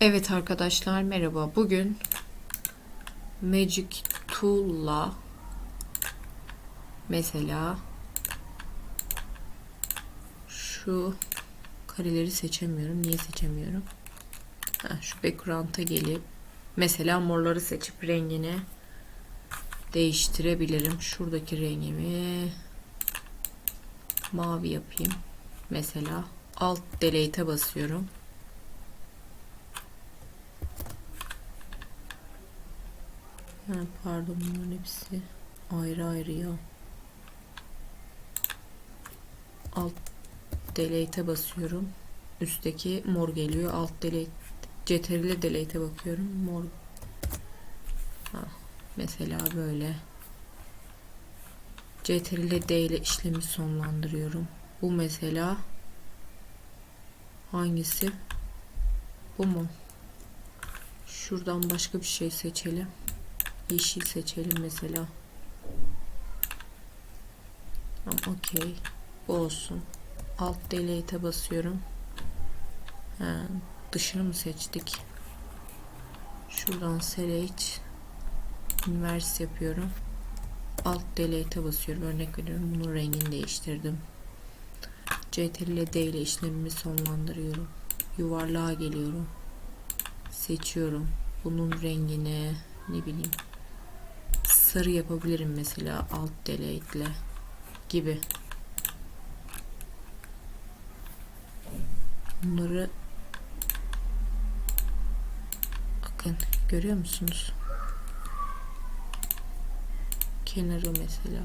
Evet arkadaşlar merhaba. Bugün Magic Tool'la mesela şu kareleri seçemiyorum. Niye seçemiyorum? Ha, şu background'a gelip mesela morları seçip rengini değiştirebilirim. Şuradaki rengimi mavi yapayım. Mesela alt delete'e basıyorum. Ha, pardon bunların hepsi ayrı ayrı ya. Alt delete'e basıyorum. Üstteki mor geliyor. Alt delete CTRL delete'e bakıyorum. Mor. Ha, mesela böyle. CTRL D ile işlemi sonlandırıyorum. Bu mesela hangisi? Bu mu? Şuradan başka bir şey seçelim. Yeşil seçelim mesela. Tamam okey. Bu olsun. Alt delete'e basıyorum. Ha, dışını mı seçtik? Şuradan select inverse yapıyorum. Alt delete'e basıyorum. Örnek veriyorum. Bunun rengini değiştirdim. CTRL D ile işlemimi sonlandırıyorum. Yuvarlığa geliyorum. Seçiyorum. Bunun rengini ne bileyim sarı yapabilirim mesela alt delete ile gibi. Bunları bakın görüyor musunuz? Kenarı mesela.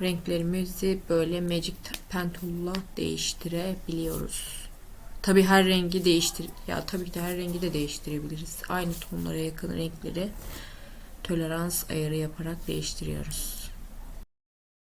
Renklerimizi böyle Magic Pen değiştirebiliyoruz. Tabi her rengi değiştir ya tabii ki de her rengi de değiştirebiliriz. Aynı tonlara yakın renkleri tolerans ayarı yaparak değiştiriyoruz.